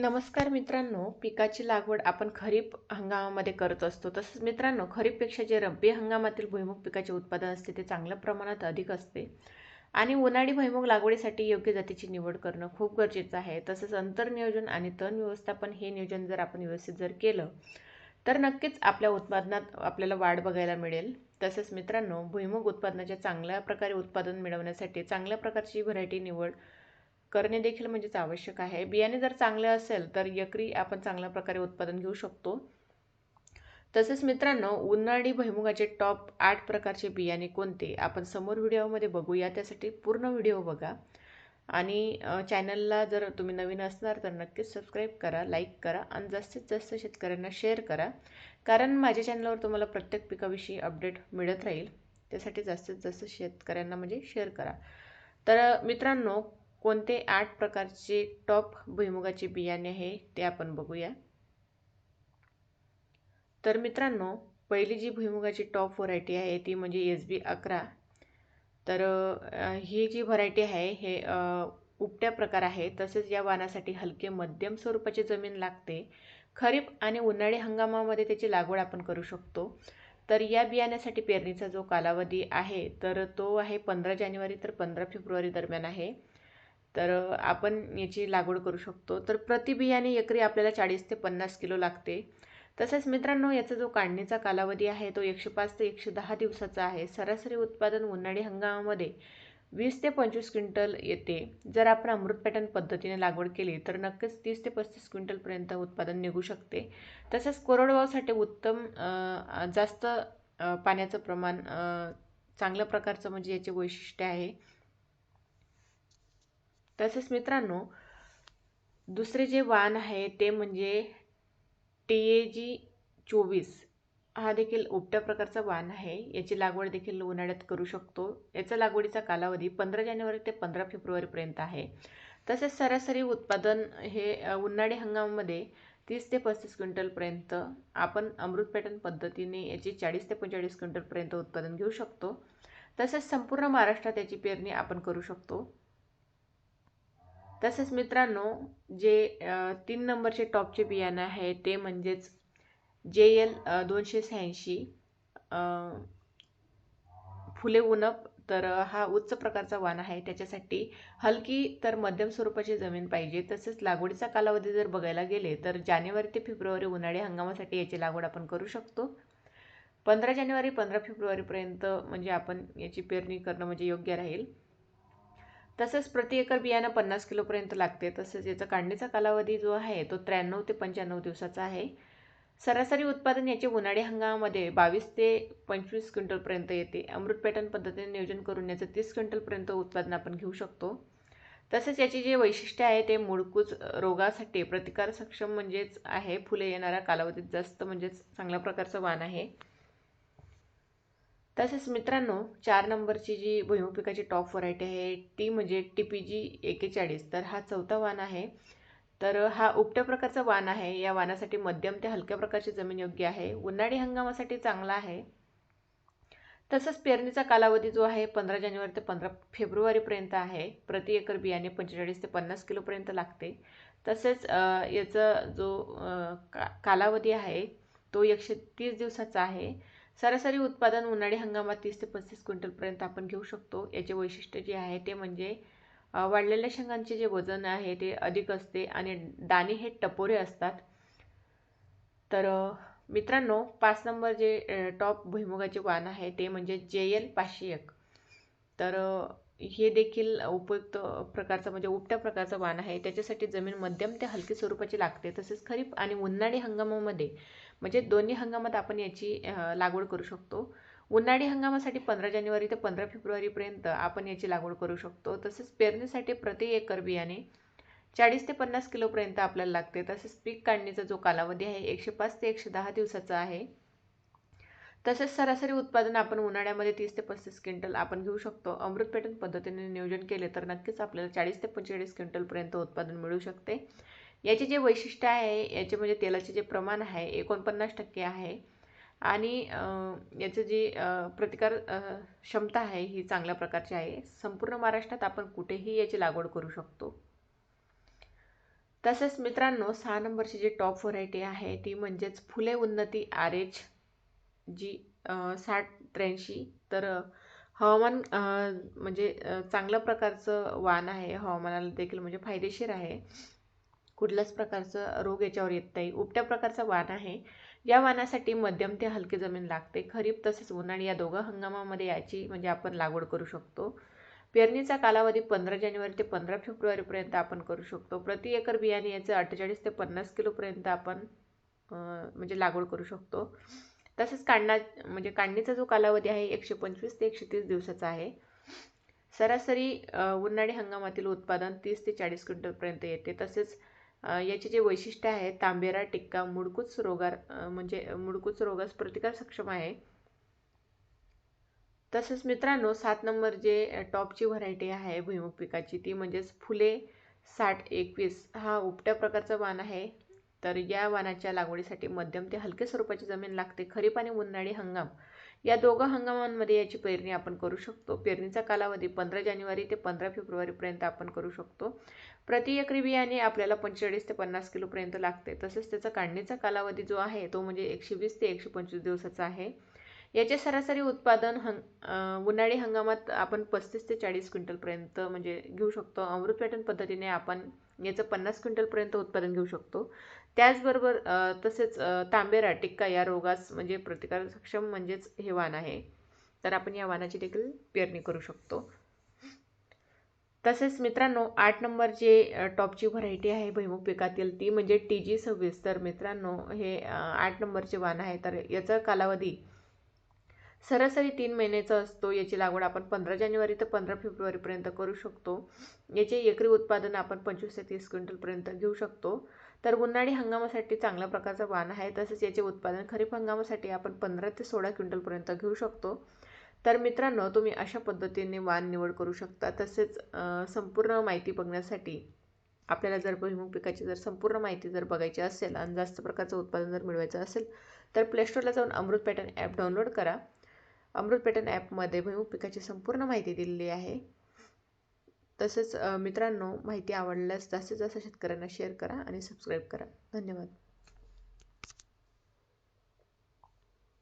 नमस्कार मित्रांनो पिकाची लागवड आपण खरीप हंगामामध्ये करत असतो. तसंच मित्रांनो खरीपपेक्षा जे रब्बी हंगामातील भुईमुग पिकाचे उत्पादन असते ते चांगल्या प्रमाणात अधिक असते. आणि उन्हाळी भुईमुग लागवडीसाठी योग्य जातीची निवड करणं खूप गरजेचं आहे. तसंच अंतर्नियोजन आणि तण व्यवस्थापन हे नियोजन जर आपण व्यवस्थित जर केलं तर नक्कीच आपल्या उत्पादनात आपल्याला वाढ बघायला मिळेल. तसंच मित्रांनो भुईमुग उत्पादनाच्या चांगल्या प्रकारे उत्पादन मिळवण्यासाठी चांगल्या प्रकारची व्हरायटी निवड करणे देखील म्हणजेच आवश्यक आहे. बियाणे जर चांगले असेल तर यकरी आपण चांगल्या प्रकारे उत्पादन घेऊ शकतो. तसेच मित्रांनो उन्हाळी भैमुगाचे टॉप आठ प्रकारचे बियाणे कोणते? आपण समोर व्हिडिओमध्ये बघूया. त्यासाठी पूर्ण व्हिडिओ बघा. आणि चॅनलला जर तुम्ही नवीन असणार तर नक्कीच सबस्क्राईब करा लाईक करा आणि जास्तीत जास्त शेतकऱ्यांना शेअर करा. कारण माझ्या चॅनलवर तुम्हाला प्रत्येक पिकाविषयी अपडेट मिळत राहील. त्यासाठी जास्तीत जास्त शेतकऱ्यांना म्हणजे शेअर करा. तर मित्रांनो कोणते आठ प्रकारचे टॉप भुईमुगाचे बियाणे आहे ते आपण बघूया. तर मित्रांनो पहिली जी भुईमुगाची टॉप व्हरायटी आहे ती म्हणजे एस बी अकरा. तर ही जी व्हरायटी आहे हे उपट्या प्रकार आहे. तसेच या वाणासाठी हलके मध्यम स्वरूपाची जमीन लागते. खरीप आणि उन्हाळी हंगामामध्ये त्याची लागवड आपण करू शकतो. तर या बियाण्यासाठी पेरणीचा जो कालावधी आहे तर तो आहे पंधरा जानेवारी तर पंधरा फेब्रुवारी दरम्यान आहे. तर आपण याची लागवड करू शकतो. तर प्रति बियाणे एकरी आपल्याला चाळीस ते पन्नास किलो लागते. तसेच मित्रांनो याचा जो काढणीचा कालावधी आहे तो एकशे पाच ते एकशे दहा दिवसाचा आहे. सरासरी उत्पादन उन्हाळी हंगामामध्ये वीस ते पंचवीस क्विंटल येते. जर आपण अमृत पॅटर्न पद्धतीने लागवड केली तर नक्कीच तीस ते पस्तीस क्विंटलपर्यंत उत्पादन निघू शकते. तसंच कोरडवाऊसाठी उत्तम जास्त पाण्याचं प्रमाण चांगल्या प्रकारचं म्हणजे याचे वैशिष्ट्य आहे. तसेच मित्रांनो दुसरे जे वाण आहे ते म्हणजे टी ए जी चोवीस. हा देखील उपट्या प्रकारचा वाण आहे. याची लागवड देखील उन्हाळ्यात करू शकतो. याचा लागवडीचा कालावधी पंधरा जानेवारी ते पंधरा फेब्रुवारीपर्यंत आहे. तसेच सरासरी उत्पादन हे उन्हाळी हंगामामध्ये तीस ते पस्तीस क्विंटलपर्यंत आपण अमृत पॅटर्न पद्धतीने याची चाळीस ते पंचेचाळीस क्विंटलपर्यंत उत्पादन घेऊ शकतो. तसेच संपूर्ण महाराष्ट्रात याची पेरणी आपण करू शकतो. तसेच मित्रांनो जे तीन नंबरचे टॉपचे बियाणं आहे ते म्हणजेच जे एल दोनशे शहाऐंशी फुले उनप तर हा उच्च प्रकारचा वाण आहे. त्याच्यासाठी हलकी तर मध्यम स्वरूपाची जमीन पाहिजे. तसेच लागवडीचा कालावधी जर बघायला गेले तर जानेवारी ते फेब्रुवारी उन्हाळी हंगामासाठी याची लागवड आपण करू शकतो. पंधरा जानेवारी पंधरा फेब्रुवारीपर्यंत म्हणजे आपण याची पेरणी करणं म्हणजे योग्य राहील. तसंच प्रति एकर बियाणं पन्नास किलोपर्यंत लागते. तसंच याचा काढणीचा कालावधी जो आहे तो त्र्याण्णव ते पंच्याण्णव दिवसाचा आहे. सरासरी उत्पादन याचे उन्हाळी हंगामामध्ये बावीस ते पंचवीस क्विंटलपर्यंत येते. अमृत पॅटर्न पद्धतीने नियोजन करून याचं तीस क्विंटलपर्यंत उत्पादन आपण घेऊ शकतो. तसेच याची जे वैशिष्ट्य आहे ते मुळकूच रोगासाठी प्रतिकार सक्षम म्हणजेच आहे. फुले येणाऱ्या कालावधीत जास्त म्हणजेच चांगल्या प्रकारचं वाण आहे. तसेच मित्रांनो चार नंबरची जी भुईमुग पिकाची टॉप व्हरायटी आहे ती म्हणजे टी पी जी एकेचाळीस. तर हा चौथा वाण आहे. तर हा उपट्या प्रकारचा वाण आहे. या वाणासाठी मध्यम ते हलक्या प्रकारची जमीन योग्य आहे. उन्हाळी हंगामासाठी चांगला आहे. तसंच पेरणीचा कालावधी जो आहे पंधरा जानेवारी ते पंधरा फेब्रुवारीपर्यंत आहे. प्रति एकर बियाणे पंचेचाळीस ते पन्नास किलोपर्यंत लागते. तसेच याचा जो का कालावधी आहे तो एकशे तीस दिवसाचा आहे. सरासरी उत्पादन उन्हाळी हंगामात तीस ते पस्तीस क्विंटलपर्यंत आपण घेऊ शकतो. याचे वैशिष्ट्य जे आहे ते म्हणजे वाढलेल्या शेंगांचे जे वजन आहे ते अधिक असते आणि दाणे हे टपोरे असतात. तर मित्रांनो पाच नंबर जे टॉप भुईमुगाचे वाण आहे ते म्हणजे जे एल पाचशे एक. तर हे देखील उपयुक्त प्रकारचं म्हणजे उपट्या प्रकारचं वाण आहे. त्याच्यासाठी जमीन मध्यम ते हलकी स्वरूपाची लागते. तसेच खरीप आणि उन्हाळी हंगामामध्ये म्हणजे दोन्ही हंगामात आपण याची लागवड करू शकतो. उन्हाळी हंगामासाठी पंधरा जानेवारी ते पंधरा फेब्रुवारीपर्यंत आपण याची लागवड करू शकतो. तसेच पेरणीसाठी प्रति एकर बियाणे चाळीस ते पन्नास किलोपर्यंत आपल्याला लागते. तसेच पीक काढणीचा जो कालावधी आहे एकशे पाच ते एकशे दहा दिवसाचा आहे. तसेच सरासरी उत्पादन आपण उन्हाळ्यामध्ये तीस ते पस्तीस क्विंटल आपण घेऊ शकतो. अमृत पेटन पद्धतीने नियोजन केले तर नक्कीच आपल्याला चाळीस ते पंचेचाळीस क्विंटलपर्यंत उत्पादन मिळू शकते. याचे जे वैशिष्ट्य आहे याचे म्हणजे तेलाचे जे प्रमाण आहे एकोणपन्नास टक्के आहे. आणि याचं जी प्रतिकार क्षमता आहे ही चांगल्या प्रकारची आहे. संपूर्ण महाराष्ट्रात आपण कुठेही याची लागवड करू शकतो. तसेच मित्रांनो सहा नंबरची जी टॉप व्हरायटी आहे ती म्हणजेच फुले उन्नती आर एच जी साठ त्र्याऐंशी तर हवामान म्हणजे चांगल्या प्रकारचं वाण आहे. हवामानाला देखील म्हणजे फायदेशीर आहे. कुठल्याच प्रकारचं रोग याच्यावर येत नाही. उपट्या प्रकारचा वाण आहे. या वाणासाठी मध्यम ते हलकी जमीन लागते. खरीप तसेच उन्हाळी या दोघं हंगामामध्ये याची म्हणजे आपण लागवड करू शकतो. पेरणीचा कालावधी पंधरा जानेवारी ते पंधरा फेब्रुवारीपर्यंत आपण करू शकतो. प्रति एकर बियाणे याचं अठ्ठेचाळीस ते पन्नास किलोपर्यंत आपण म्हणजे लागवड करू शकतो. तसेच काढणा म्हणजे काढणीचा जो कालावधी आहे एकशे पंचवीस ते एकशे तीस दिवसाचा आहे. सरासरी उन्हाळी हंगामातील उत्पादन तीस ते चाळीस क्विंटलपर्यंत येते. तसेच याचे जे वैशिष्ट्य आहे तांबेरा टिक्का मुडकूच रोगार म्हणजे मुडकूच रोगास प्रतिकार सक्षम आहे. तसेच मित्रांनो सात नंबर जे टॉपची व्हरायटी आहे भुईमुग पिकाची ती म्हणजेच फुले साठ एकवीस हा उपट्या प्रकारचा वाण आहे. तर या वाणाच्या लागवडीसाठी मध्यम ते हलके स्वरूपाची जमीन लागते. खरीप आणि उन्हाळी हंगाम. या दोघं हंगामांमध्ये याची पेरणी आपण करू शकतो. पेरणीचा कालावधी पंधरा जानेवारी ते पंधरा फेब्रुवारीपर्यंत आपण करू शकतो. प्रति एकरी बियाणे आपल्याला पंचेचाळीस ते पन्नास किलोपर्यंत लागते. तसेच त्याचा काढणीचा कालावधी जो आहे तो म्हणजे एकशे वीस ते एकशे पंचवीस दिवसाचा आहे. याचे सरासरी उत्पादन हंग उन्हाळी हंगामात आपण पस्तीस ते चाळीस क्विंटलपर्यंत म्हणजे घेऊ शकतो. अमृत पॅटर्न पद्धतीने आपण याचं पन्नास क्विंटलपर्यंत उत्पादन घेऊ शकतो. त्याचबरोबर तसेच तांबेरा टिक्का या रोगास म्हणजे प्रतिकार सक्षम म्हणजेच हे वाण आहे. तर आपण या वाणाची देखील पेरणी करू शकतो. तसेच मित्रांनो आठ नंबर जे टॉपची व्हरायटी आहे भैमुख पिकातील ती म्हणजे टी जी सव्वीस. तर मित्रांनो हे आठ नंबरचे वाण आहे. तर याचा कालावधी सरासरी तीन महिन्याचा असतो. याची लागवड आपण पंधरा जानेवारी ते पंधरा फेब्रुवारीपर्यंत करू शकतो. याचे एकरी उत्पादन आपण पंचवीस ते तीस क्विंटलपर्यंत घेऊ शकतो. तर उन्हाळी हंगामासाठी चांगल्या प्रकारचा वाण आहे. तसेच याचे उत्पादन खरीप हंगामासाठी आपण पंधरा ते सोळा क्विंटलपर्यंत घेऊ शकतो. तर मित्रांनो तुम्ही अशा पद्धतीने वाण निवड करू शकता. तसेच संपूर्ण माहिती बघण्यासाठी आपल्याला जर भुईमुग पिकाची जर संपूर्ण माहिती जर बघायची असेल आणि जास्त प्रकारचं उत्पादन जर मिळवायचं असेल तर प्लेस्टोरला जाऊन अमृत पॅटर्न ॲप डाउनलोड करा. अमृत पॅटर्न ॲपमध्ये भुईमुग पिकाची संपूर्ण माहिती दिलेली आहे. तसेच मित्रांनो माहिती आवडल्यास जास्तीत जास्त शेतकऱ्यांना शेअर करा आणि सबस्क्राईब करा. धन्यवाद.